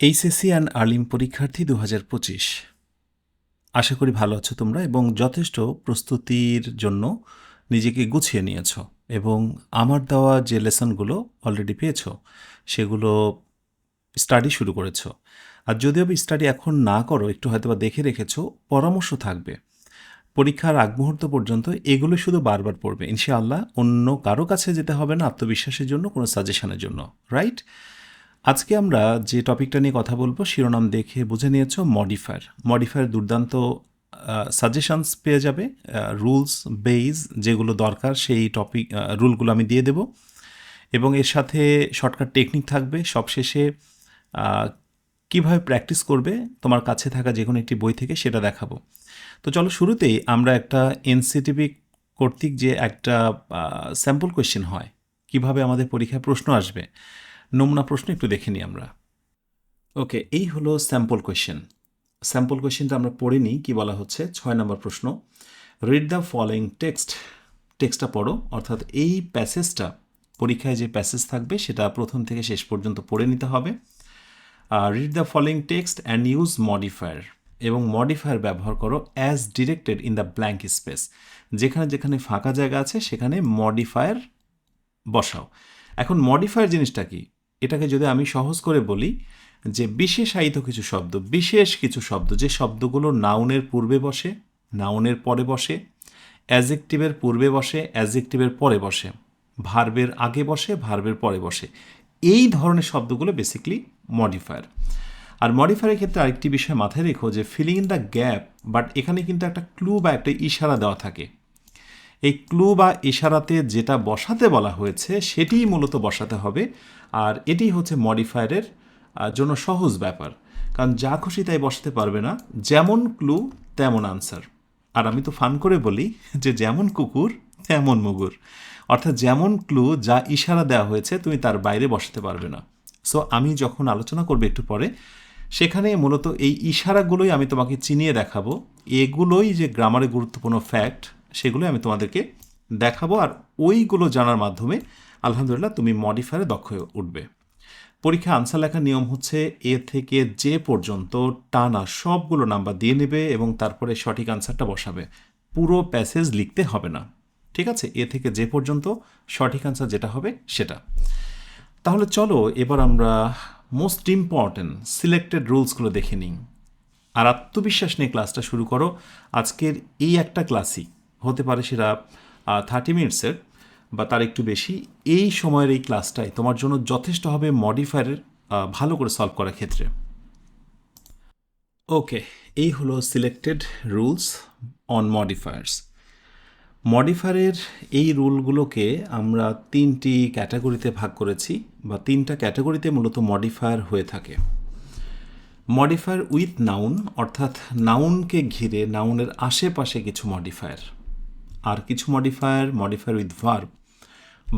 HSC and আলিম পরীক্ষার্থী দু হাজার পঁচিশ। আশা করি ভালো আছো তোমরা এবং যথেষ্ট প্রস্তুতির জন্য নিজেকে গুছিয়ে নিয়েছো এবং আমার দেওয়া যে লেসনগুলো অলরেডি পেয়েছ, সেগুলো স্টাডি শুরু করেছ। আর যদিও স্টাডি এখন না করো, একটু হয়তো বা দেখে রেখেছো, পরামর্শ থাকবে। পরীক্ষার আগ মুহূর্ত পর্যন্ত এগুলো শুধু বারবার পড়বে। ইনশাআল্লাহ অন্য কারও কাছে যেতে হবে না আত্মবিশ্বাসের জন্য, কোনো সাজেশনের জন্য রাইট আজকে আমরা যে টপিকটা নিয়ে কথা বলব, শিরোনাম দেখে বুঝে নিয়েছো, মডিফায়ার। মডিফায়ার দুর্দান্ত সাজেশনস পেয়ে যাবে রুলস বেইজ যেগুলো দরকার, সেই টপিক রুলগুলো আমি দিয়ে দেব। এবং এর সাথে শর্টকাট টেকনিক থাকবে, সবশেষে কীভাবে প্র্যাকটিস করবে, তোমার কাছে থাকা যে কোনো একটি বই থেকে সেটা দেখাবো। তো চলো শুরুতেই আমরা একটা এনসিটিভি কর্তৃক যে একটা স্যাম্পল কোয়েশ্চেন হয়, কীভাবে আমাদের পরীক্ষায় প্রশ্ন আসবে নমুনা প্রশ্ন একটু দেখে নিই আমরা। ওকে, এই হলো স্যাম্পল কোয়েশ্চেন স্যাম্পল কোয়েশ্চেনটা আমরা পড়ে নিই, কী বলা হচ্ছে? ছয় নম্বর প্রশ্ন। রিড দ্য ফলোয়িং টেক্সট টেক্সটটা পড়ো, অর্থাৎ এই প্যাসেজটা পরীক্ষায় যে প্যাসেজ থাকবে, সেটা প্রথম থেকে শেষ পর্যন্ত পড়ে নিতে হবে। Read the following text and use modifier এবং মডিফায়ার ব্যবহার করো as directed in the blank space যেখানে যেখানে ফাঁকা জায়গা আছে, সেখানে মডিফায়ার বসাও। এখন মডিফায়ার জিনিসটা কি? এটাকে যদি আমি সহজ করে বলি যে বিশেষায়িত কিছু শব্দ, বিশেষ কিছু শব্দ, যে শব্দগুলো নাউনের পূর্বে বসে নাউনের পরে বসে অ্যাজেকটিভের পূর্বে বসে অ্যাজেকটিভের পরে বসে ভার্বের আগে বসে ভার্বের পরে বসে, এই ধরনের শব্দগুলো বেসিকলি মডিফায়ার আর মডিফায়ারের ক্ষেত্রে আরেকটি বিষয় মাথায় রেখো যে filling in the gap but এখানে কিন্তু একটা ক্লু বা একটা ইশারা দেওয়া থাকে। এই ক্লু বা ইশারাতে যেটা বসাতে বলা হয়েছে, সেটিই মূলত বসাতে হবে। আর এটি হচ্ছে মডিফায়ারের জন্য সহজ ব্যাপার। কারণ যা খুশি তাই বসাতে পারবে না। যেমন ক্লু, তেমন আনসার। আর আমি তো ফান করে বলি যে যেমন কুকুর, তেমন মুগুর। অর্থাৎ যেমন ক্লু, যা ইশারা দেওয়া হয়েছে, তুমি তার বাইরে বসাতে পারবে না। সো আমি যখন আলোচনা করবে একটু পরে, সেখানে মূলত এই ইশারাগুলোই আমি তোমাকে চিনিয়ে দেখাবো। এগুলোই যে গ্রামারে গুরুত্বপূর্ণ ফ্যাক্ট সেগুলোই আমি তোমাদেরকে দেখাবো। আর ওইগুলো জানার মাধ্যমে, আলহামদুলিল্লাহ, তুমি মডিফায়ারে দক্ষ হয়ে উঠবে। পরীক্ষা আনসার লেখার নিয়ম হচ্ছে, এ থেকে যে পর্যন্ত টানা সবগুলো নাম্বার দিয়ে নেবে এবং তারপরে সঠিক আনসারটা বসাবে। পুরো প্যাসেজ লিখতে হবে না। ঠিক আছে? এ থেকে যে পর্যন্ত সঠিক আনসার যেটা হবে সেটা। তাহলে চলো, এবার আমরা মোস্ট ইম্পর্ট্যান্ট সিলেক্টেড রুলসগুলো দেখে নিই। আর আত্মবিশ্বাস নিয়ে ক্লাসটা শুরু করো। আজকের এই একটা ক্লাসই হতে পারে সেটা থার্টি মিনিটসের, বা তার একটু বেশি। এই সময়ের এই ক্লাসটাই তোমার জন্য যথেষ্ট হবে মডিফায়ারের ভালো করে সলভ করার ক্ষেত্রে। ওকে এই হলো সিলেক্টেড রুলস অন মডিফায়ার্স মডিফায়ারের এই রুলগুলোকে আমরা তিনটি ক্যাটাগরিতে ভাগ করেছি, বা তিনটা ক্যাটাগরিতে মূলত মডিফায়ার হয়ে থাকে। মডিফায়ার উইথ নাউন অর্থাৎ নাউনকে ঘিরে নাউনের আশেপাশে কিছু মডিফায়ার আর কিছু মডিফায়ার মডিফায়ার উইথ ভার্ব।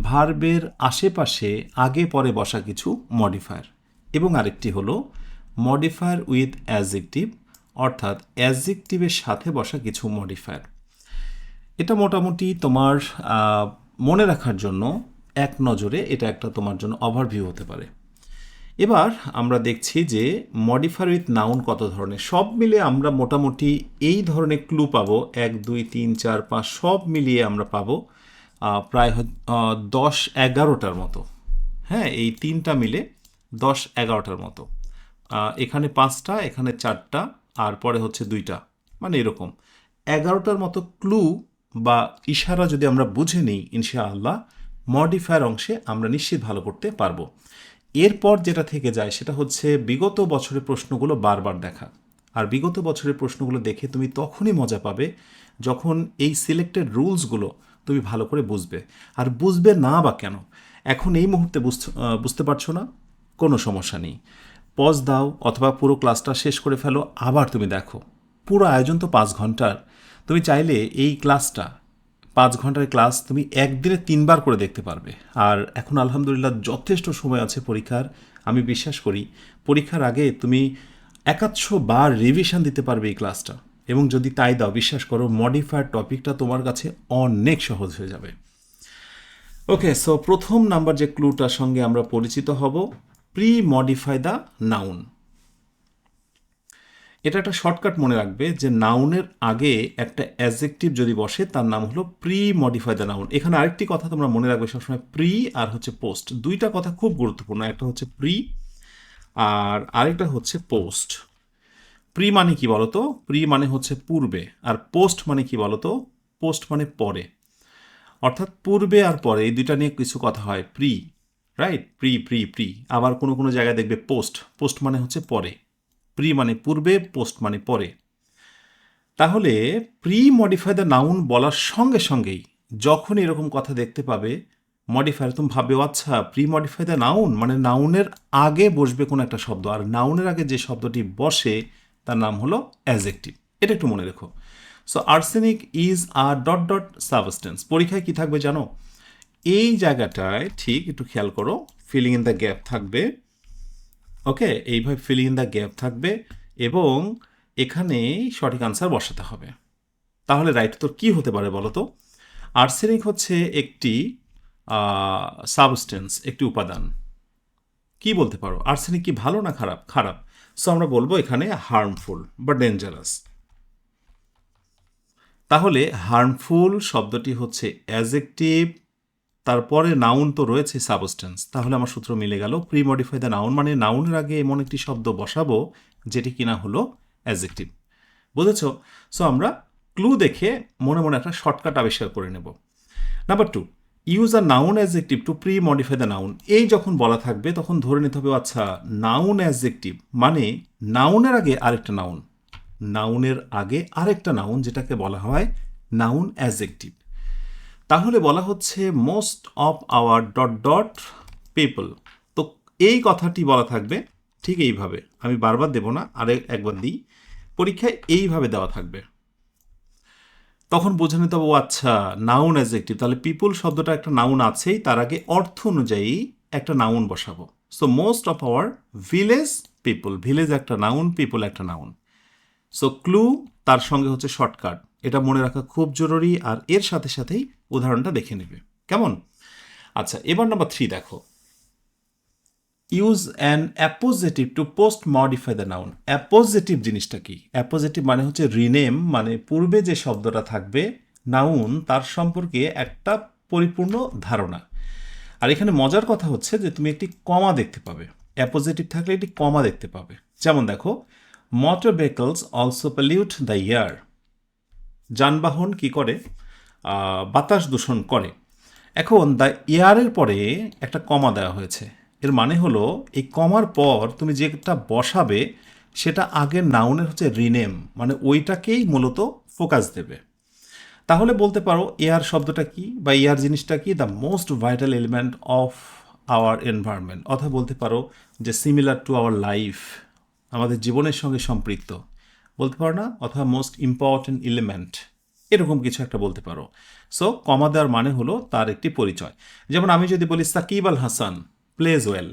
ভার্বের আশেপাশে আগে পরে বসা কিছু মডিফায়ার। এবং আরেকটি হলো মডিফায়ার উইথ অ্যাজেকটিভ অর্থাৎ অ্যাজেকটিভের সাথে বসা কিছু মডিফায়ার। এটা মোটামুটি তোমার মনে রাখার জন্য এক নজরে এটা একটা তোমার জন্য ওভারভিউ হতে পারে। এবার আমরা দেখছি যে মডিফায়ার উইথ নাউন কত ধরনের? সব মিলে আমরা মোটামুটি এই ধরনের ক্লু পাবো। এক, দুই, তিন, চার, পাঁচ, সব মিলিয়ে আমরা পাবো প্রায় দশ এগারোটার মতো। হ্যাঁ এই তিনটা মিলে দশ এগারোটার মতো। এখানে পাঁচটা, এখানে চারটা, আর পরে হচ্ছে দুইটা। মানে এরকম। এগারোটার মতো ক্লু বা ইশারা যদি আমরা বুঝে নিই, ইনশাআল্লাহ মডিফায়ার অংশে আমরা নিশ্চিত ভালো করতে পারব। এরপর যেটা থেকে যায় সেটা হচ্ছে বিগত বছরের প্রশ্নগুলো বারবার দেখা। আর বিগত বছরের প্রশ্নগুলো দেখে তুমি তখনই মজা পাবে যখন এই সিলেক্টেড রুলসগুলো তুমি ভালো করে বুঝবে। আর বুঝবে না বা কেন? এখন এই মুহূর্তে বুঝতে- পারছ না? কোনো সমস্যা নেই। পজ দাও অথবা পুরো ক্লাসটা শেষ করে ফেলো, আবার তুমি দেখো। পুরো আয়োজন তো পাঁচ ঘণ্টার। তুমি চাইলে এই ক্লাসটা পাঁচ ঘণ্টার ক্লাস তুমি একদিনে তিনবার করে দেখতে পারবে। আর এখন আলহামদুলিল্লাহ যথেষ্ট সময় আছে পরীক্ষার। আমি বিশ্বাস করি, পরীক্ষার আগে তুমি একাদশো বার রিভিশন দিতে পারবে এই ক্লাসটা। এবং যদি তাই দাও, বিশ্বাস করো মডিফায়ার টপিকটা তোমার কাছে অনেক সহজ হয়ে যাবে। ওকে সো প্রথম নাম্বার যে ক্লুটার সঙ্গে আমরা পরিচিত হব প্রি মডিফাই দ্য নাউন এটা একটা শর্টকাট মনে রাখবে যে নাউনের আগে একটা অ্যাজেক্টিভ যদি বসে, তার নাম হলো প্রি মডিফাই দ্য নাউন এখানে আরেকটি কথা তোমরা মনে রাখবে সবসময় প্রি আর হচ্ছে পোস্ট দুইটা কথা খুব গুরুত্বপূর্ণ, একটা হচ্ছে প্রি আর আরেকটা হচ্ছে পোস্ট প্রি মানে কি বলতো? প্রি মানে হচ্ছে পূর্বে আর পোস্ট মানে কি বলতো? পোস্ট মানে পরে। অর্থাৎ পূর্বে আর পরে, এই দুইটা নিয়ে কিছু কথা হয়। Pre right pre pre pre আবার কোনো কোনো জায়গায় দেখবে পোস্ট পোস্ট মানে হচ্ছে পরে। প্রি মানে পূর্বে পোস্ট মানে পরে। তাহলে প্রি মডিফাই দ্য নাউন বলার সঙ্গে সঙ্গেই যখন এরকম কথা দেখতে পাবে মডিফায়ার তুমি ভাববে আচ্ছা প্রি মডিফাই দ্য নাউন মানে নাউনের আগে বসবে কোনো একটা শব্দ। আর নাউনের আগে যে শব্দটি বসে, তার নাম হলো অ্যাজেক্টিভ এটা একটু মনে রেখো। So arsenic is a dot dot substance পরীক্ষায় কি থাকবে জানো? এই জায়গাটায় ঠিক একটু খেয়াল করো ফিলিং ইন দ্য গ্যাপ থাকবে। ওকে, এইভাবে ফিল ইন দ্য গ্যাপ থাকবে এবং এখানে সঠিক আনসার বসাতে হবে। তাহলে রাইট তোর কী হতে পারে বলো তো? আর্সেনিক হচ্ছে একটি সাবস্টেন্স একটি উপাদান। কি বলতে পারো? আর্সেনিক কি ভালো না খারাপ? খারাপ। সো আমরা বলব এখানে হার্মফুল বা ডেঞ্জারাস তাহলে হার্মফুল শব্দটি হচ্ছে অ্যাজেক্টিভ তারপরে নাউন তো রয়েছে সাবস্টেন্স তাহলে আমার সূত্র মিলে গেল। প্রি মডিফাই দ্য নাউন মানে নাউনের আগে এমন একটি শব্দ বসাবো, যেটি কিনা হলো অ্যাজেক্টিভ বুঝেছ? সো আমরা ক্লু দেখে মনে মনে একটা শর্টকাট আবিষ্কার করে নেব। Number two use a noun adjective to premodify the noun এই যখন বলা থাকবে, তখন ধরে নিতে হবে আচ্ছা নাউন অ্যাজেক্টিভ মানে নাউনের আগে আরেকটা নাউন নাউনের আগে আরেকটা নাউন যেটাকে বলা হয় নাউন অ্যাজেক্টিভ তাহলে বলা হচ্ছে most of our dot dot people তো এই কথাটি বলা থাকবে ঠিক এইভাবে। আমি বারবার দেব না, আরে একবার দিই। পরীক্ষায় এইভাবে দেওয়া থাকবে। তখন বোঝা নিতে হবে ও আচ্ছা নাউন অ্যাজেক্টিভ তাহলে পিপুল শব্দটা একটা নাউন আছেই, তার আগে অর্থ অনুযায়ী একটা নাউন বসাবো। So most of our village people village একটা নাউন পিপুল একটা নাউন সো ক্লু তার সঙ্গে হচ্ছে শর্টকাট এটা মনে রাখা খুব জরুরি, আর এর সাথে সাথেই উদাহরণটা দেখে নেবে। কেমন? আচ্ছা এবার নাম্বার থ্রি দেখো। Use an appositive to postmodify the noun appositive জিনিসটা কি? অ্যাপোজিটিভ মানে হচ্ছে রিনেম মানে পূর্বে যে শব্দটা থাকবে নাউন তার সম্পর্কে একটা পরিপূর্ণ ধারণা। আর এখানে মজার কথা হচ্ছে যে তুমি একটি কমা দেখতে পাবে। অ্যাপোজিটিভ থাকলে একটি কমা দেখতে পাবে। যেমন দেখো motor vehicles also pollute the air যানবাহন কি করে? বাতাস দূষণ করে। এখন দ্য এয়ারের পরে একটা কমা দেওয়া হয়েছে। এর মানে হলো, এই কমার পর তুমি যেটা বসাবে, সেটা আগের নাউনের হচ্ছে রিনেম মানে ওইটাকেই মূলত ফোকাস দেবে। তাহলে বলতে পারো, এয়ার শব্দটা কি বা এয়ার জিনিসটা কি the most vital element of our environment অথবা বলতে পারো যে সিমিলার টু আওয়ার লাইফ আমাদের জীবনের সঙ্গে সম্পৃক্ত। বলতে পারো না? অথবা মোস্ট ইম্পর্ট্যান্ট এলিমেন্ট এরকম কিছু একটা বলতে পারো। সো কমা দেওয়ার মানে হলো তার একটি পরিচয়। যেমন আমি যদি বলি সাকিব আল হাসান প্লেজ ওয়েল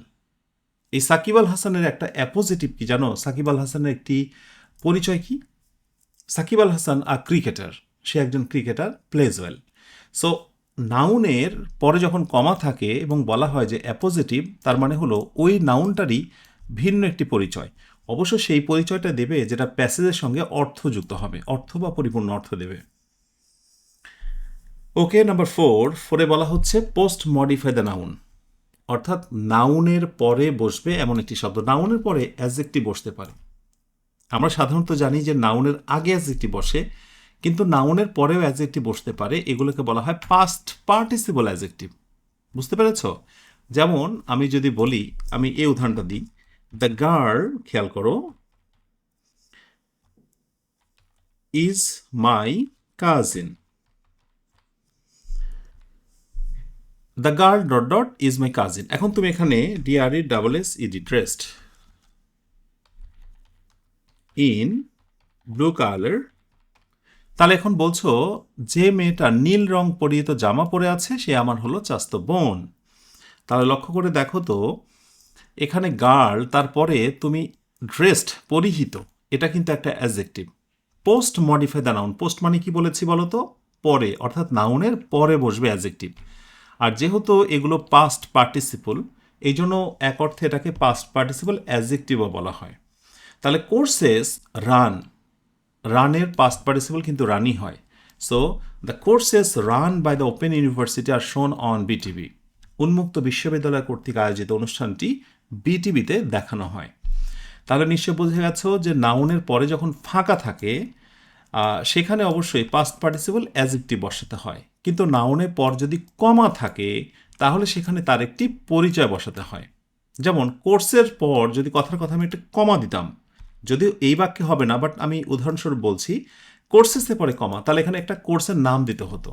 এই সাকিব আল হাসানের একটা অ্যাপোজিটিভ কি জানো? সাকিব আল হাসানের একটি পরিচয় কি? সাকিব আল হাসান আ ক্রিকেটার সে একজন ক্রিকেটার প্লেজ ওয়েল সো নাউনের পরে যখন কমা থাকে এবং বলা হয় যে অ্যাপোজিটিভ তার মানে হলো ওই নাউনটারই ভিন্ন একটি পরিচয়। অবশ্য সেই পরিচয়টা দেবে যেটা প্যাসেজের সঙ্গে অর্থ যুক্ত হবে। অর্থ বা পরিপূর্ণ অর্থ দেবে। ওকে নাম্বার ফোর ফোরে বলা হচ্ছে পোস্ট মডিফাই দ্য নাউন অর্থাৎ নাউনের পরে বসবে এমন একটি শব্দ। নাউনের পরে অ্যাজেক্টিভ বসতে পারে। আমরা সাধারণত জানি যে নাউনের আগে অ্যাজেক্টিভ বসে, কিন্তু নাউনের পরেও অ্যাজেক্টিভ বসতে পারে। এগুলোকে বলা হয় পাস্ট পার্টিসিপল অ্যাজেক্টিভ বুঝতে পেরেছ? যেমন আমি যদি বলি, আমি এই উদাহরণটা দিই। দ্য গার্ল খেয়াল করো is my cousin the girl dot dot is my cousin এখন তুমি এখানে D R E double S E D dressed in blue colour তাহলে এখন বলছো, যে মেয়েটা নীল রং পরিহিত জামা পরে আছে, সে আমার হলো চাস্ত বোন। তাহলে লক্ষ্য করে দেখো তো, এখানে গার্ল তারপরে তুমি ড্রেসড পরিহিত। এটা কিন্তু একটা adjective postmodify the noun post মানে কি বলেছি বলো তো? পরে, অর্থাৎ নাউনের পরে বসবে অ্যাজেক্টিভ আর যেহেতু এগুলো পাস্ট পার্টিসিপল এই জন্য এক অর্থে এটাকে পাস্ট পার্টিসিপল অ্যাজেক্টিভও বলা হয়। তাহলে কোর্সেস রান রানের পাস্ট পার্টিসিপল কিন্তু রানই হয়। So the courses run by the Open University R shown on BTV উন্মুক্ত বিশ্ববিদ্যালয় কর্তৃক আয়োজিত অনুষ্ঠানটি বিটিভিতে দেখানো হয়। তাহলে নিশ্চয় বুঝে গেছ যে নাউনের পরে যখন ফাঁকা থাকে সেখানে অবশ্যই পাস্ট পার্টিসিপল অ্যাজেক্টিভ বসাতে হয়। কিন্তু নাউনের পর যদি কমা থাকে, তাহলে সেখানে তার একটি পরিচয় বসাতে হয়। যেমন কোর্সের পর যদি কথার কথা আমি একটা কমা দিতাম, যদিও এই বাক্যে হবে না বাট আমি উদাহরণস্বরূপ বলছি কোর্সেসে পরে কমা তাহলে এখানে একটা কোর্সের নাম দিতে হতো।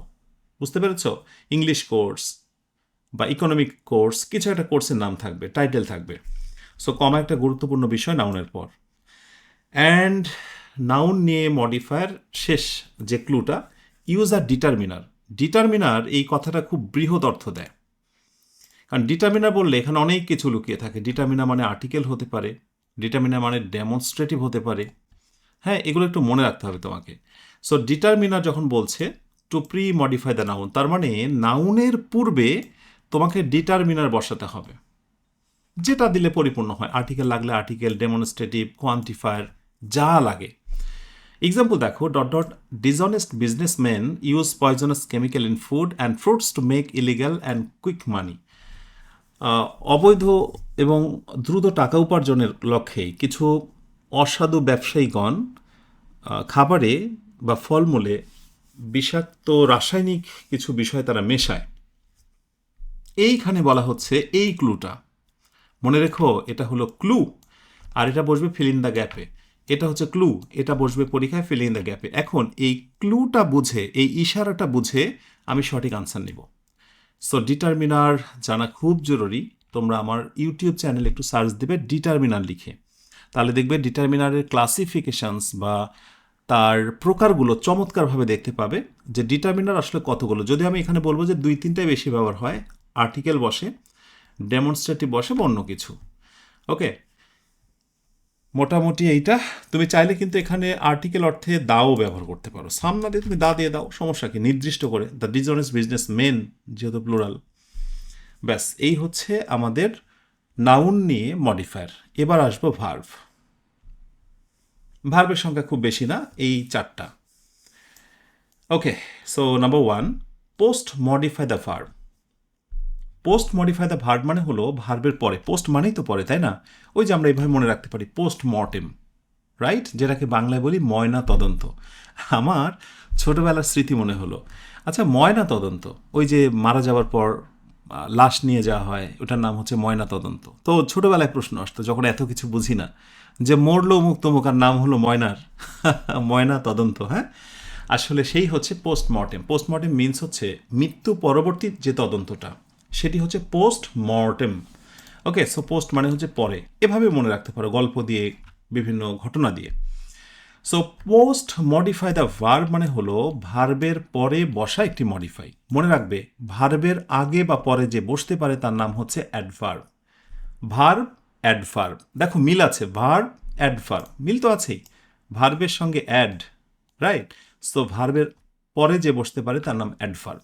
বুঝতে পেরেছ? ইংলিশ কোর্স বা ইকোনমিক কোর্স কিছু একটা কোর্সের নাম থাকবে টাইটেল থাকবে। সো কমা একটা গুরুত্বপূর্ণ বিষয় নাউনের পর। অ্যান্ড নাউন নিয়ে মডিফায়ার শেষ যে ক্লুটা ইউজ আর ডিটারমিনার ডিটারমিনার এই কথাটা খুব বৃহৎ অর্থ দেয়। কারণ ডিটারমিনার বললে এখানে অনেক কিছু লুকিয়ে থাকে। ডিটারমিনার মানে আর্টিকেল হতে পারে, ডিটারমিনার মানে ডেমনস্ট্রেটিভ হতে পারে। হ্যাঁ এগুলো একটু মনে রাখতে হবে তোমাকে। সো ডিটারমিনার যখন বলছে to pre modify the noun তার মানে নাউনের পূর্বে তোমাকে ডিটারমিনার বসাতে হবে। যেটা দিলে পরিপূর্ণ হয়। আর্টিকেল লাগলে আর্টিকেল, ডেমনস্ট্রেটিভ, কোয়ান্টিফায়ার, যা লাগে। এক্সাম্পল দেখো dot dot dishonest businessman use poisonous chemical in food and fruits to make illegal and quick money অবৈধ এবং দ্রুত টাকা উপার্জনের লক্ষ্যে কিছু অসাধু ব্যবসায়ীগণ খাবারে বা ফলমূলে বিষাক্ত রাসায়নিক কিছু বিষয় তারা মেশায়। এইখানে বলা হচ্ছে এই ক্লুটা মনে রেখো, এটা হলো ক্লু আর এটা বসবে ফিল ইন দ্য গ্যাপে এটা হচ্ছে ক্লু এটা বসবে পরীক্ষায় ফিল ইন দ্য গ্যাপে এখন এই ক্লুটা বুঝে, এই ইশারাটা বুঝে আমি সঠিক আনসার নিব। সো ডিটারমিনার জানা খুব জরুরি, তোমরা আমার ইউটিউব চ্যানেলে একটু সার্চ দেবে ডিটারমিনার লিখে। তাহলে দেখবে ডিটারমিনারের ক্লাসিফিকেশানস বা তার প্রকারগুলো চমৎকারভাবে দেখতে পাবে যে ডিটারমিনার আসলে কতগুলো। যদি আমি এখানে বলব যে দুই, তিনটাই বেশি ব্যবহার হয় আর্টিকেল বসে ডেমনস্ট্রেটিভ বসে বা অন্য কিছু। ওকে মোটামুটি এইটা। তুমি চাইলে কিন্তু এখানে আর্টিকেল অর্থে দাও ব্যবহার করতে পারো। সামনা দিয়ে তুমি দা দিয়ে দাও, সমস্যা কি? নির্দিষ্ট করে। দ্য ডিজনেস বিজনেস মেন যেহেতু প্লুরাল ব্যাস, এই হচ্ছে আমাদের নাউন নিয়ে মডিফায়ার এবার আসব ভার্ভ ভার্বের সংখ্যা খুব বেশি না, এই চারটা। Okay so number one postmodify the verb postmodify the verb মানে হলো ভার্বের পরে। পোস্ট মানেই তো পরে, তাই না? ওই যে আমরা এইভাবে মনে রাখতে পারি পোস্ট মর্টেম রাইট যেটাকে বাংলায় বলি ময়না তদন্ত। আমার ছোটোবেলার স্মৃতি মনে হলো। আচ্ছা ময়না তদন্ত, ওই যে মারা যাওয়ার পর লাশ নিয়ে যাওয়া হয়, ওটার নাম হচ্ছে ময়না তদন্ত। তো ছোটোবেলায় প্রশ্ন আসতো, যখন এত কিছু বুঝি না, যে মরলো মুক্ত মুখার নাম হলো ময়নার। ময়না তদন্ত হ্যাঁ? আসলে সেই হচ্ছে পোস্টমর্টেম পোস্টমর্টেম মিনস হচ্ছে মৃত্যু পরবর্তী যে তদন্তটা। সেটি হচ্ছে post mortem okay, so post মানে হচ্ছে পরে। এভাবে মনে রাখতে পারো, গল্প দিয়ে, বিভিন্ন ঘটনা দিয়ে। So post modify the verb মানে হলো ভার্বের পরে বসা একটি মডিফাই। মনে রাখবে, ভার্বের আগে বা পরে যে বসতে পারে তার নাম হচ্ছে অ্যাডভার্ব। Verb, adverb. দেখো, মিল আছে, ভার্ব, অ্যাডভার্ব। মিল তো আছেই। ভার্বের সঙ্গে অ্যাড, রাইট? সো ভার্বের পরে যে বসতে পারে তার নাম অ্যাডভার্ব।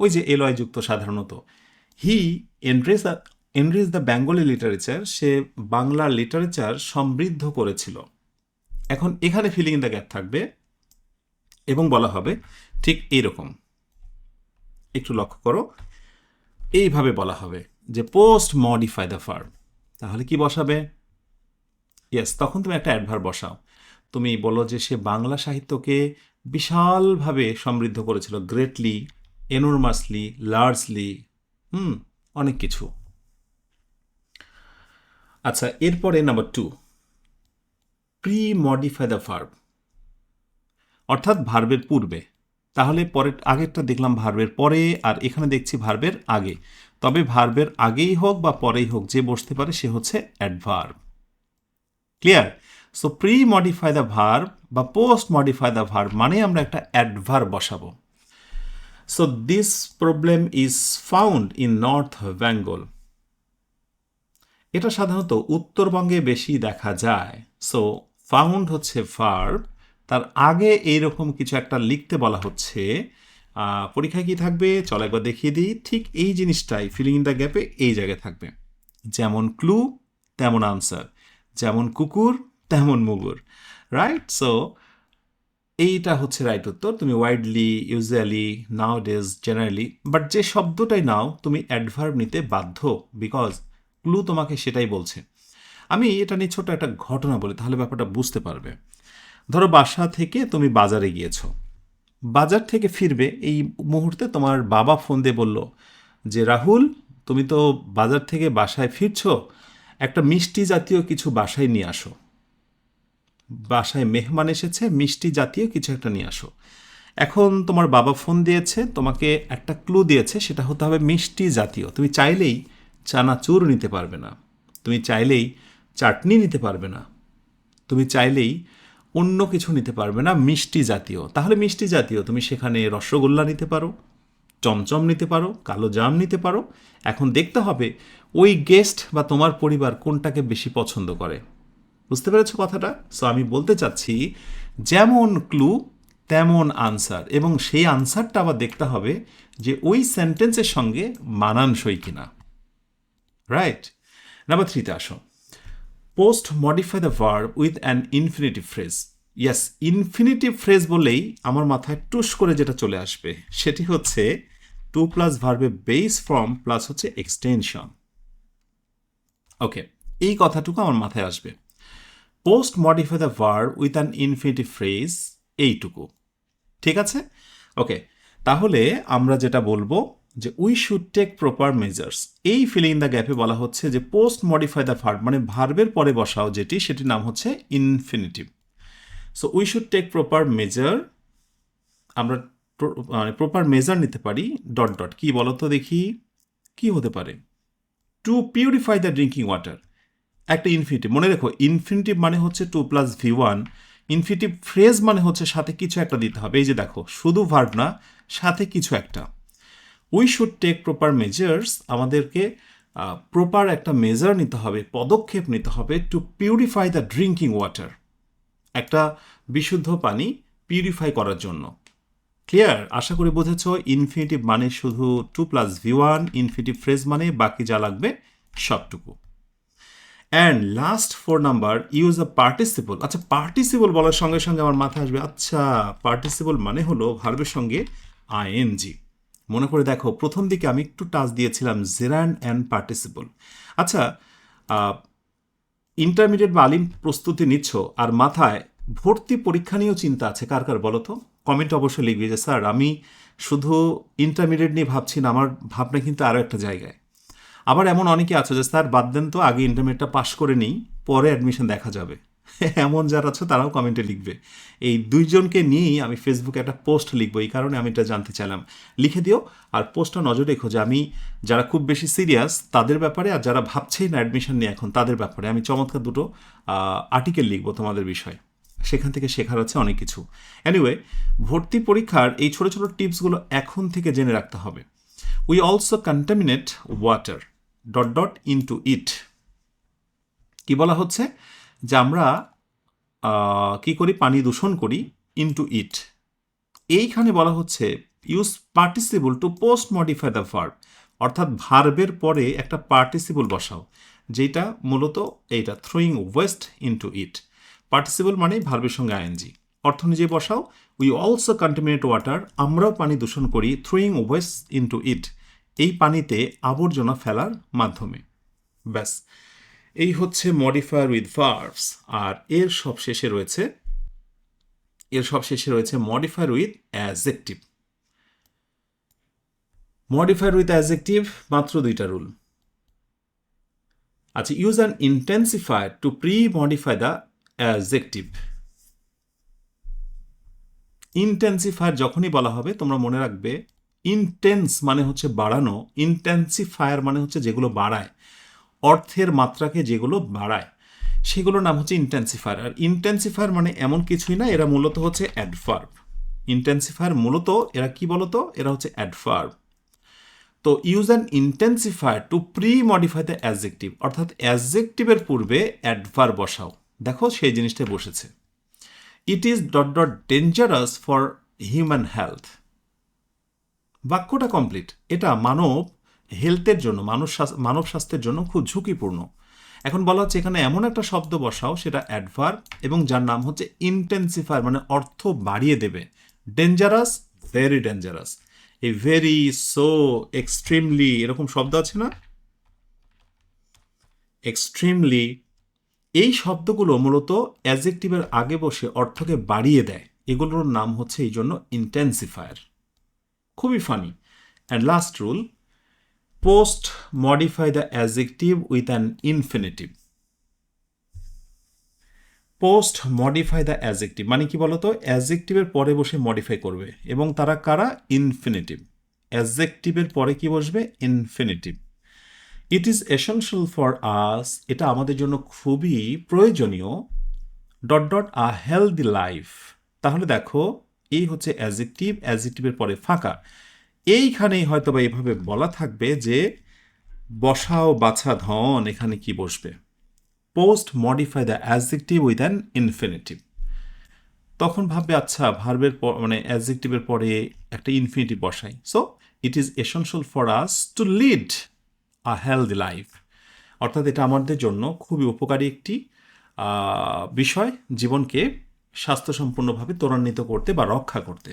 ওই যে এলয় যুক্ত সাধারণত। He enrich the enrich the Bengali literature say Bangla literature সমৃদ্ধ করেছিল। এখন এখানে ফিলিং দ্য গ্যাপ থাকবে এবং বলা হবে ঠিক এইরকম। একটু লক্ষ্য করো, এইভাবে বলা হবে যে পোস্ট মডিফাই দ্য ফার্ম তাহলে কি বসাবে? ইয়েস তখন তুমি একটা অ্যাডভার বসাও। তুমি বলো যে সে বাংলা সাহিত্যকে বিশালভাবে সমৃদ্ধ করেছিল গ্রেটলি এনোরমাসলি লার্জলি হুম, অনেক কিছু। আচ্ছা এরপরে number two. Premodify the verb অর্থাৎ ভার্বের পূর্বে। তাহলে পরের, আগেরটা দেখলাম ভার্বের পরে, আর এখানে দেখছি ভার্বের আগে। তবে ভার্বের আগেই হোক বা পরেই হোক যে বসতে পারে, সে হচ্ছে adverb clear so premodify the verb বা পোস্ট মডিফাই দ্য ভার্ব মানে আমরা একটা অ্যাডভার্ব বসাবো। So this problem is found in North Bengal এটা সাধারণত উত্তরবঙ্গে বেশি দেখা যায়। সো ফাউন্ড হচ্ছে ভার্ব তার আগে এইরকম কিছু একটা লিখতে বলা হচ্ছে। পরীক্ষায় কি থাকবে? চল একবার দেখিয়ে দিই। ঠিক এই জিনিসটাই ফিলিং ইন দ্য গ্যাপে এই জায়গায় থাকবে। যেমন ক্লু তেমন আনসার যেমন কুকুর, তেমন মুগুর। রাইট সো এইটা হচ্ছে রাইট উত্তর। তুমি widely usually nowadays generally but যে শব্দটাই নাও, তুমি অ্যাডভার্ব নিতে বাধ্য বিকজ ক্লু তোমাকে সেটাই বলছে। আমি এটা নিয়ে ছোট একটা ঘটনা বলি, তাহলে ব্যাপারটা বুঝতে পারবে। ধরো বাসা থেকে তুমি বাজারে গিয়েছো। বাজার থেকে ফিরবে, এই মুহূর্তে তোমার বাবা ফোন দিয়ে বলল যে, রাহুল, তুমি তো বাজার থেকে বাসায় ফিরছো, একটা মিষ্টি জাতীয় কিছু বাসায় নিয়ে আসো। বাসায় মেহমান এসেছে, মিষ্টি জাতীয় কিছু একটা নিয়ে আসো। এখন তোমার বাবা ফোন দিয়েছে, তোমাকে একটা ক্লু দিয়েছে, সেটা হতে হবে মিষ্টি জাতীয়। তুমি চাইলেই চানাচুর নিতে পারবে না। তুমি চাইলেই চাটনি নিতে পারবে না। তুমি চাইলেই অন্য কিছু নিতে পারবে না, মিষ্টি জাতীয়। তাহলে মিষ্টি জাতীয়, তুমি সেখানে রসগোল্লা নিতে পারো, চমচম নিতে পারো, কালো জাম নিতে পারো। এখন দেখতে হবে ওই গেস্ট বা তোমার পরিবার কোনটাকে বেশি পছন্দ করে। বুঝতে পেরেছ কথাটা? সো আমি বলতে চাচ্ছি, যেমন ক্লু তেমন আনসার এবং সেই আনসারটা আবার দেখতে হবে যে ওই সেন্টেন্সের সঙ্গে মানানসই কিনা। রাইট নাম্বার থ্রিতে আসো। Postmodify the verb with an infinitive phrase yes infinitive phrase বলেই আমার মাথায় টুস করে যেটা চলে আসবে। সেটি হচ্ছে টু প্লাস ভার্বে বেস ফর্ম প্লাস হচ্ছে এক্সটেনশন ওকে এই কথাটুকু আমার মাথায় আসবে। Postmodify the verb with an infinitive phrase এইটুকু। ঠিক আছে? ওকে তাহলে আমরা যেটা বলব যে we should take proper measures এই ফিলিং দ্য গ্যাপে বলা হচ্ছে যে পোস্ট মডিফাই দ্য ভার্ব মানে ভার্বের পরে বসাও যেটি, সেটির নাম হচ্ছে infinitive so we should take proper measure আমরা মানে প্রপার মেজার নিতে পারি ডট ডট কি বলো তো দেখি? কি হতে পারে? To purify the drinking water একটা ইনফিনিটিভ মনে রেখো ইনফিনিটিভ মানে হচ্ছে to plus V one infinitive phrase মানে হচ্ছে সাথে কিছু একটা দিতে হবে। এই যে দেখো, শুধু ভার্ব না, সাথে কিছু একটা। We should take proper measures আমাদেরকে প্রপার একটা মেজার নিতে হবে, পদক্ষেপ নিতে হবে to purify the drinking water একটা বিশুদ্ধ পানি পিউরিফাই করার জন্য। ক্লিয়ার আশা করি বুঝেছ ইনফিনিটিভ মানে শুধু to plus V one infinitive phrase মানে বাকি যা লাগবে সবটুকু। And last four number use a participle আচ্ছা পার্টিসিপল বলার সঙ্গে সঙ্গে আমার মাথায় আসবে আচ্ছা পার্টিসিপল মানে হলো ভার্বের সঙ্গে আইএনজি মনে করে দেখো, প্রথম দিকে আমি একটু টাচ দিয়েছিলাম জেরান অ্যান্ড পার্টিসিপল আচ্ছা ইন্টারমিডিয়েট বা আলিম প্রস্তুতি নিচ্ছ, আর মাথায় ভর্তি পরীক্ষা নিয়েও চিন্তা আছে, কার কার বলো তো? কমেন্ট অবশ্যই লিখবে যে, স্যার, আমি শুধু ইন্টারমিডিয়েট নিয়ে ভাবছি না, আমার ভাবনা কিন্তু আরও একটা জায়গায়। আবার এমন অনেকে আছে যে, স্যার, বাদ দেন তো, আগে ইন্টারমিডিয়েটটা পাশ করে নিই, পরে অ্যাডমিশন দেখা যাবে। এমন যারা আছে, তারাও কমেন্টে লিখবে। এই দুইজনকে নিয়েই আমি ফেসবুকে একটা পোস্ট লিখব, এই কারণে আমি এটা জানতে চাইলাম। লিখে দিও, আর পোস্টটা নজর রেখো যে, আমি যারা খুব বেশি সিরিয়াস তাদের ব্যাপারে, আর যারা ভাবছেই না অ্যাডমিশন নিয়ে এখন, তাদের ব্যাপারে আমি চমৎকার দুটো আর্টিকেল লিখব তোমাদের বিষয়ে। সেখান থেকে শেখার আছে অনেক কিছু। এনিওয়ে ভর্তি পরীক্ষার এই ছোটো ছোটো টিপসগুলো এখন থেকে জেনে রাখতে হবে। We also contaminate water dot dot into it কি বলা হচ্ছে? যে আমরা কি করি? পানি দূষণ করি ইনটু ইট এইখানে বলা হচ্ছে use participle to postmodify the verb অর্থাৎ ভার্বের পরে একটা পার্টিসিবল বসাও, যেটা মূলত এইটা throwing waste into it participle মানে ভার্বের সঙ্গে আইএনজি অর্থ নিজে বসাও উই অলসো কন্টামিনেট ওয়াটার আমরাও পানি দূষণ করি থ্রোয়িং ওয়েস্ট ইনটু ইট এই পানিতে আবর্জনা ফেলার মাধ্যমে। ব্যাস, এই হচ্ছে মডিফায়ার উইথ ভার্বস আর এর সব শেষে রয়েছে, এর সব শেষে রয়েছে modifier with adjective modifier with adjective মাত্র দুইটা রুল। আচ্ছা use an intensifier to premodify the adjective intensifier যখনই বলা হবে, তোমরা মনে রাখবে ইনটেন্স মানে হচ্ছে বাড়ানো ইন্টেন্সিফায়ার মানে হচ্ছে যেগুলো বাড়ায়, অর্থের মাত্রাকে যেগুলো বাড়ায়, সেগুলোর নাম হচ্ছে ইন্টেন্সিফায়ার আর ইন্টেন্সিফায়ার মানে এমন কিছুই না, এরা মূলত হচ্ছে অ্যাডভার্ব ইন্টেন্সিফায়ার মূলত এরা কি বলতো? এরা হচ্ছে অ্যাডভার্ব তো use an intensifier to premodify the adjective অর্থাৎ অ্যাজেকটিভের পূর্বে অ্যাডভার বসাও। দেখো সেই জিনিসটাই বসেছে। It is dot dot dangerous for human health বাক্যটা কমপ্লিট এটা মানব হেলথের জন্য, মানুষ মানব স্বাস্থ্যের জন্য খুব ঝুঁকিপূর্ণ। এখন বলা হচ্ছে এখানে এমন একটা শব্দ বসাও, সেটা অ্যাডভার এবং যার নাম হচ্ছে ইন্টেন্সিফায়ার মানে অর্থ বাড়িয়ে দেবে। ডেঞ্জারাস ভেরি ডেঞ্জারাস এই ভেরি সো এক্সট্রিমলি এরকম শব্দ আছে না? এক্সট্রিমলি এই শব্দগুলো মূলত অ্যাজেক্টিভের আগে বসে অর্থকে বাড়িয়ে দেয়। এগুলোর নাম হচ্ছে এই জন্য ইন্টেন্সিফায়ার খুবই funny and last rule postmodify the adjective with an infinitive postmodify the adjective মানে কি বলতো? অ্যাজেক্টিভের পরে বসে মডিফাই করবে। এবং তারা কারা? ইনফিনিটিভ অ্যাজেক্টিভের পরে কি বসবে? Infinitive it is essential for us এটা আমাদের জন্য খুবই প্রয়োজনীয় dot dot a healthy life তাহলে দেখো এই হচ্ছে অ্যাজেক্টিভ অ্যাজেক্টিভের পরে ফাঁকা। এইখানেই হয়তো বা এভাবে বলা থাকবে যে বসাও, বাছা, ধন, এখানে কি বসবে? Post modify the adjective with an infinitive তখন ভাববে আচ্ছা ভার্বের মানে অ্যাজেক্টিভের পরে একটা ইনফিনিটিভ বসাই। So it is essential for us to lead a healthy life অর্থাৎ এটা আমাদের জন্য খুবই উপকারী একটি বিষয় জীবনকে স্বাস্থ্যসম্পন্নভাবে ত্বরান্বিত করতে বা রক্ষা করতে।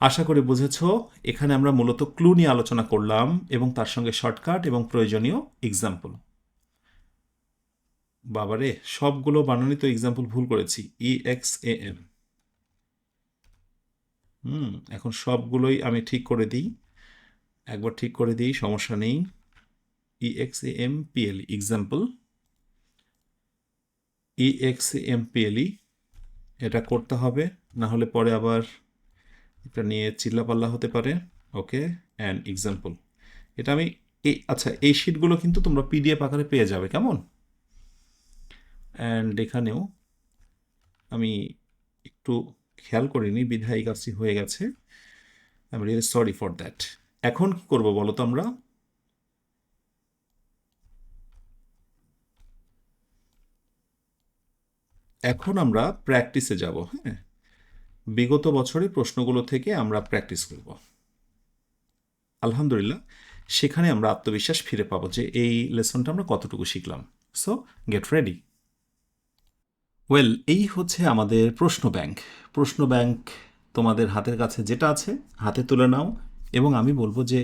আশা করি বুঝেছ, এখানে আমরা মূলত ক্লু নিয়ে আলোচনা করলাম এবং তার সঙ্গে শর্টকাট এবং প্রয়োজনীয় এক্সাম্পল বাবারে, সবগুলো বানানি তো এক্সাম্পল ভুল করেছি। ই এক্স এ এম হুম, এখন সবগুলোই আমি ঠিক করে দিই। একবার ঠিক করে দিই, সমস্যা নেই। E X A M P L E example E X M P L E এটা করতে হবে, না হলে পরে আবার এটা নিয়ে চিল্লাপাল্লা হতে পারে। ওকে অ্যান্ড এক্সাম্পল এটা আমি এই আচ্ছা এই শিটগুলো কিন্তু তোমরা পিডিএফ আকারে পেয়ে যাবে, কেমন? অ্যান্ড এখানেও আমি একটু খেয়াল করিনি, বিধায়ী কাজটি হয়ে গেছে। I am really sorry for that এখন কি করব বলো তো আমরা? এখন আমরা প্র্যাকটিসে যাব হ্যাঁ? বিগত বছরের প্রশ্নগুলো থেকে আমরা প্র্যাকটিস করব। আলহামদুলিল্লাহ, সেখানে আমরা আত্মবিশ্বাস ফিরে পাবো যে এই লেসনটা আমরা কতটুকু শিখলাম। সো গেট রেডি ওয়েল এই হচ্ছে আমাদের প্রশ্ন ব্যাংক প্রশ্ন ব্যাংক তোমাদের হাতের কাছে যেটা আছে, হাতে তুলে নাও এবং আমি বলব যে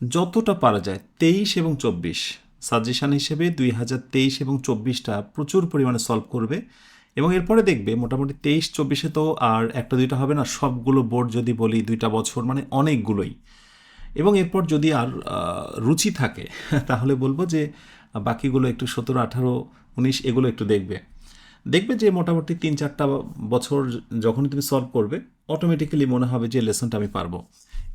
যতটা পারা যায়, তেইশ এবং চব্বিশ সাজেশান হিসেবে দুই হাজার তেইশ এবং চব্বিশটা প্রচুর পরিমাণে সলভ করবে। এবং এরপরে দেখবে মোটামুটি তেইশ, চব্বিশে তো আর একটা, দুইটা হবে না, সবগুলো বোর্ড যদি বলি দুইটা বছর মানে অনেকগুলোই। এবং এরপর যদি আর রুচি থাকে, তাহলে বলব যে বাকিগুলো একটু সতেরো, আঠারো, উনিশ, এগুলো একটু দেখবে। দেখবে যে মোটামুটি তিন, চারটা বছর যখন তুমি সলভ করবে অটোমেটিক্যালি মনে হবে যে লেসনটা আমি পারব।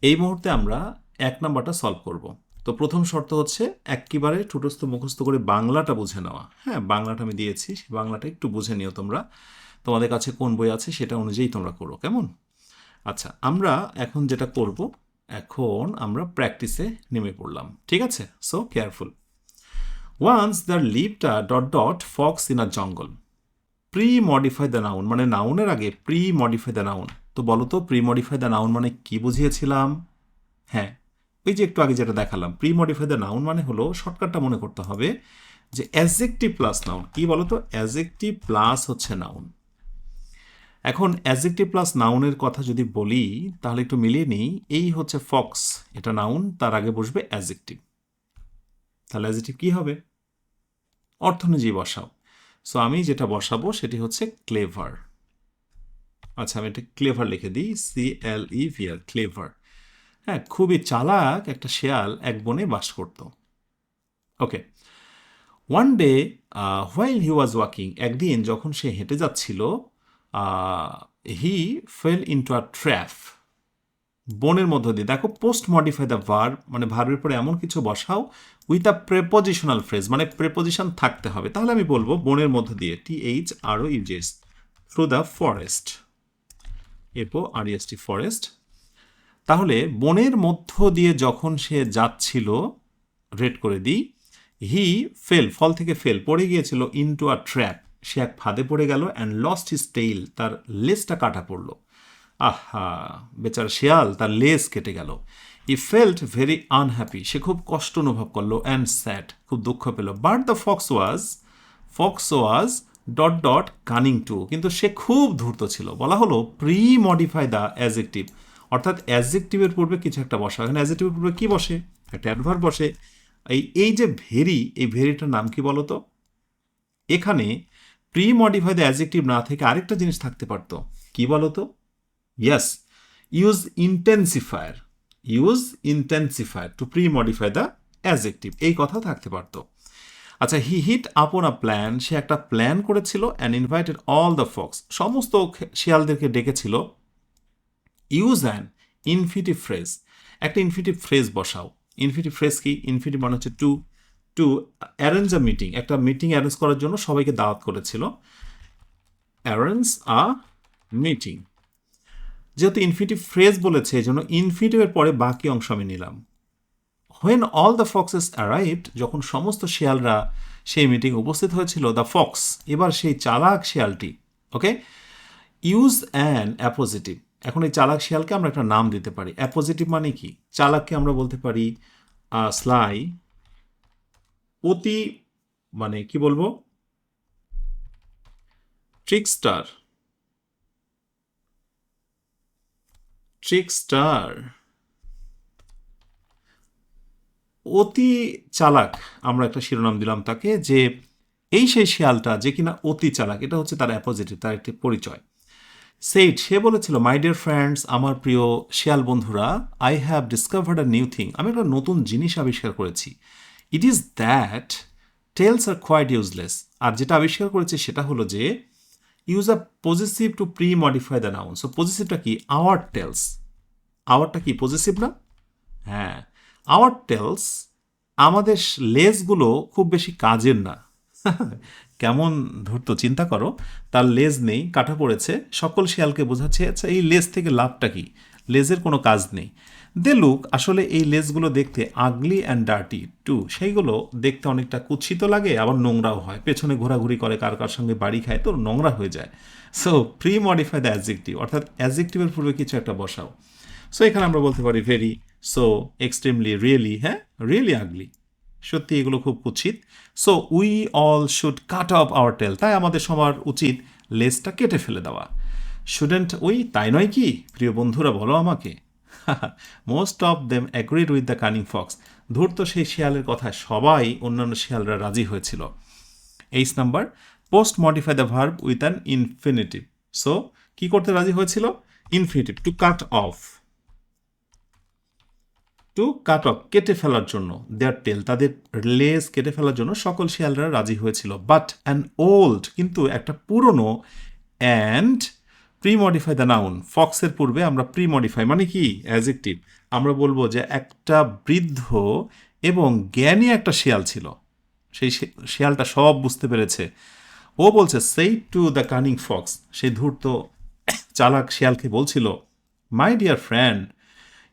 এই মুহূর্তে আমরা এক নাম্বারটা সলভ করব। তো প্রথম শর্ত হচ্ছে একেবারে ঠুটস্থ মুখস্থ করে বাংলাটা বুঝে নেওয়া। হ্যাঁ বাংলাটা আমি দিয়েছি সেই বাংলাটা একটু বুঝে নিও তোমরা। তোমাদের কাছে কোন বই আছে সেটা অনুযায়ী তোমরা করো, কেমন? আচ্ছা আমরা এখন যেটা করব, এখন আমরা প্র্যাকটিসে নেমে পড়লাম, ঠিক আছে? So careful once the লিভটা dot dot fox in a jungle pre modify the noun মানে নাউনের আগে প্রি মডিফাই দ্য নাউন তো বলো তো প্রি মডিফাই দ্য নাউন মানে কি বুঝিয়েছিলাম? হ্যাঁ ওই যে একটু আগে যেটা দেখালাম প্রি মডিফাই দ্য নাউন মানে হলো শর্টকাটটা মনে করতে হবে যে অ্যাজেক্টিভ প্লাস নাউন কি বলো তো অ্যাজেক্টিভ প্লাস হচ্ছে নাউন এখন অ্যাজেক্টিভ প্লাস নাউনের কথা যদি বলি, তাহলে একটু মিলিয়ে নিই। এই হচ্ছে ফক্স এটা নাউন তার আগে বসবে অ্যাজেক্টিভ তাহলে অ্যাজেক্টিভ কি হবে? অর্থনুযায়ী বসাও। সো আমি যেটা বসাবো, সেটি হচ্ছে ক্লেভার আচ্ছা আমি এটা ক্লেভার লিখে দিই C L E V R clever হ্যাঁ খুবই চালাক একটা শেয়াল এক বনে বাস করত। Okay. One day while he was walking একদিন যখন সে হেঁটে যাচ্ছিল হি ফেল ইন্টু আ ট্র্যাফ বনের মধ্য দিয়ে। দেখো পোস্ট মডিফাই দ্য ভার মানে ভার্বের পরে এমন কিছু বসাও উইথ আ প্রেপোজিশনাল ফ্রেজ মানে প্রেপোজিশন থাকতে হবে। তাহলে আমি বলব বনের মধ্য দিয়ে T H R O uses through the forest এরপর আর টি ফরেস্ট তাহলে বনের মধ্য দিয়ে যখন সে যাচ্ছিল, রেড করে দিই হি ফেল ফল থেকে ফেল পড়ে গিয়েছিল ইনটু আ ট্র্যাপ সে এক ফাঁদে পড়ে গেল অ্যান্ড লস্ট হিজ টেইল তার লেসটা কাটা পড়ল। আহা, বেচার শেয়াল, তার লেস কেটে গেল। ই ফেল্ট ভেরি আনহ্যাপি সে খুব কষ্ট অনুভব করল অ্যান্ড স্যাড খুব দুঃখ পেল। But the fox was fox was dot dot cunning too কিন্তু সে খুব ধূর্ত ছিল। বলা হলো প্রি মডিফাই দ্য অ্যাজেক্টিভ অর্থাৎ অ্যাজেক্টিভের পূর্বে কিছু একটা বসা। এখানে অ্যাজেক্টিভের পূর্বে কী বসে? একটা অ্যাডভার বসে। এই এই যে ভেরি, এই ভেরিটার নাম কি বলো তো? এখানে প্রি মডিফাই দ্য অ্যাজেক্টিভ না থেকে আরেকটা জিনিস থাকতে পারতো। কি তো? Yes use intensifier use intensifier to pre modify the adjective এই কথা থাকতে পারতো। আচ্ছা হি হিট আপন আ প্ল্যান সে একটা প্ল্যান করেছিল and invited all the fox সমস্ত শিয়ালদেরকে ডেকেছিল। Use an infinitive phrase. একটা ইনফিটিভ ফ্রেজ বসাও। ইনফিটিভ ফ্রেজ কি? ইনফিটিভ মানে হচ্ছে to to arrange a meeting একটা মিটিং অ্যারেঞ্জ করার জন্য সবাইকে দাওয়াত করেছিল। অ্যারেঞ্জ আ মিটিং যেহেতু ইনফিনিটিভ ফ্রেজ বলেছে এই জন্য ইনফিনিটিভের পরে বাকি অংশ আমি নিলাম। When all the foxes arrived যখন সমস্ত শিয়ালরা সেই মিটিং উপস্থিত হয়েছিল দ্য ফক্স এবার সেই চালাক শিয়ালটি ওকে ইউজ অ্যান অ্যাপোজিটিভ এখন এই চালাক শিয়ালকে আমরা একটা নাম দিতে পারি। অ্যাপোজিটিভ মানে কি? চালাককে আমরা বলতে পারি স্লাই। অতি মানে কি বলব? ট্রিকস্টার। ট্রিকস্টার। অতি চালাক আমরা একটা শিরোনাম দিলাম তাকে, যে এই সেই শিয়ালটা যে কিনা অতি চালাক, এটা হচ্ছে তার অ্যাপোজিটিভ, তার একটি পরিচয়। সেইট সে বলেছিল মাই ডিয়ার ফ্রেন্ডস আমার প্রিয় শিয়াল বন্ধুরা I have discovered a new thing আমি একটা নতুন জিনিস আবিষ্কার করেছি। It is that tails are quite useless আর যেটা আবিষ্কার করেছি সেটা হলো যে use a positive to pre modify the noun so পজিটিভটা কি? আওয়ার টেলস আওয়ারটা কি পজিটিভ না? হ্যাঁ। আওয়ার টেলস আমাদের লেসগুলো খুব বেশি কাজের না। কেমন ধরতো, চিন্তা করো। তার লেজ নেই, কাটা পড়েছে। সকল শিয়ালকে বোঝাচ্ছে আচ্ছা এই লেজ থেকে লাভটা কি? লেজের কোনো কাজ নেই। দে লুক, আসলে এই লেজগুলো দেখতে আগলি অ্যান্ড ডার্টি টু সেইগুলো দেখতে অনেকটা কুৎসিত লাগে, আবার নোংরাও হয়। পেছনে ঘোরাঘুরি করে, কার কার সঙ্গে বাড়ি খায়, তো নোংরা হয়ে যায়। So pre modify the adjective অর্থাৎ অ্যাজেক্টিভের পূর্বে কিছু একটা বসাও। সো এখানে আমরা বলতে পারি ভেরি সো এক্সট্রিমলি রিয়েলি হ্যাঁ? রিয়েলি আগলি সত্যি এগুলো খুব কুৎসিত so we all should cut off our tail তাই আমাদের সবার উচিত লেজটা কেটে ফেলে দেওয়া। শুডেন্ট উই তাই নয় কি? প্রিয় বন্ধুরা, বলো আমাকে। Most of them agreed with the cunning fox ধূর্ত সেই শিয়ালের কথায় সবাই অন্যান্য শিয়ালরা রাজি হয়েছিল। H number post modify the verb with an infinitive so কি করতে রাজি হয়েছিল? Infinitive to cut off to cut off কেটে ফেলার জন্য দেয়ার টেল তাদের লেজ কেটে ফেলার জন্য সকল শিয়ালরা রাজি হয়েছিল। বাট অ্যান ওল্ড কিন্তু একটা পুরনো and pre modify the noun ফক্সের পূর্বে আমরা প্রি মডিফাই মানে কি? অ্যাজেক্টিভ আমরা বলব যে একটা বৃদ্ধ এবং জ্ঞানী একটা শিয়াল ছিল। সেই শিয়ালটা সব বুঝতে পেরেছে। ও বলছে সেই টু দ্য কানিং ফক্স সেই ধূর্ত, চালাক শিয়ালকে বলছিল my dear friend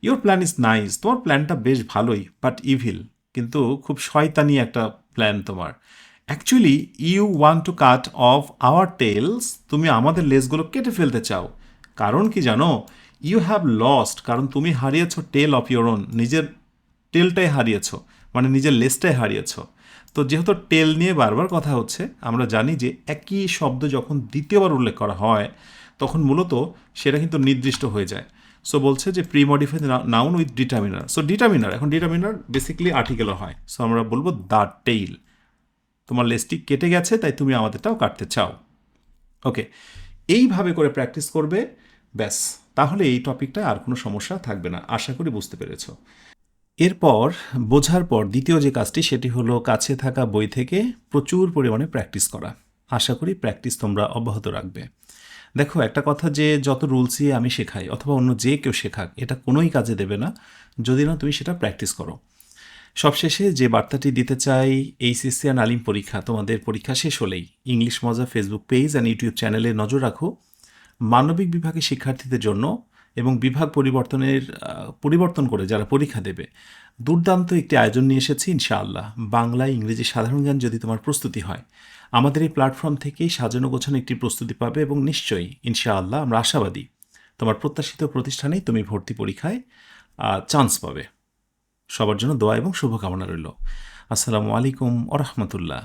your plan is nice তোমার প্ল্যানটা বেশ ভালোই বাট ইভিল কিন্তু খুব শয়তানি একটা প্ল্যান তোমার। Actually you want to cut off our tails তুমি আমাদের লেসগুলো কেটে ফেলতে চাও। কারণ কি জানো? ইউ হ্যাভ লস্ট কারণ তুমি হারিয়েছো টেল অফ ইউর ওন নিজের টেলটাই হারিয়েছ মানে নিজের লেসটাই হারিয়েছ। তো যেহেতু টেল নিয়ে বারবার কথা হচ্ছে, আমরা জানি যে একই শব্দ যখন দ্বিতীয়বার উল্লেখ করা হয়, তখন মূলত সেটা কিন্তু নির্দিষ্ট হয়ে যায়। সো বলছে যে pre modify noun with determiner so determiner এখন ডিটারমিনার বেসিক্যালি আর্টিকেলও হয়। সো আমরা বলব দ্য টেইল তোমার লেসটি কেটে গেছে, তাই তুমি আমাদেরটাও কাটতে চাও। ওকে এইভাবে করে প্র্যাকটিস করবে, ব্যাস। তাহলে এই টপিকটা আর কোনো সমস্যা থাকবে না, আশা করি বুঝতে পেরেছ। এরপর, বোঝার পর দ্বিতীয় যে কাজটি, সেটি হলো কাছে থাকা বই থেকে প্রচুর পরিমাণে প্র্যাকটিস করা। আশা করি প্র্যাকটিস তোমরা অব্যাহত রাখবে। দেখো, একটা কথা যে যত রুলসই আমি শেখাই অথবা অন্য যে কেউ শেখাক, এটা কোনোই কাজে দেবে না। যদি না, তুমি সেটা প্র্যাকটিস করো। সবশেষে যে বার্তাটি দিতে চাই এইচএসসি অ্যান্ড আলিম পরীক্ষা, তোমাদের পরীক্ষা শেষ হলেই ইংলিশ মজা ফেসবুক পেজ অ্যান্ড ইউটিউব চ্যানেলে নজর রাখো। মানবিক বিভাগের শিক্ষার্থীদের জন্য এবং বিভাগ পরিবর্তনের পরিবর্তন করে যারা পরীক্ষা দেবে। দুর্দান্ত একটি আয়োজন নিয়ে এসেছি, ইনশাআল্লাহ। বাংলা ইংরেজি সাধারণ জ্ঞান যদি তোমার প্রস্তুতি হয় আমাদের এই প্ল্যাটফর্ম থেকেই সাজানো গোছানো একটি প্রস্তুতি পাবে এবং নিশ্চয়ই, ইনশাআল্লাহ, আমরা আশাবাদী। তোমার প্রত্যাশিত প্রতিষ্ঠানেই তুমি ভর্তি পরীক্ষায় চান্স পাবে। সবার জন্য দোয়া এবং শুভকামনা রইল। আসসালামু আলাইকুম ওরহমতুল্লাহ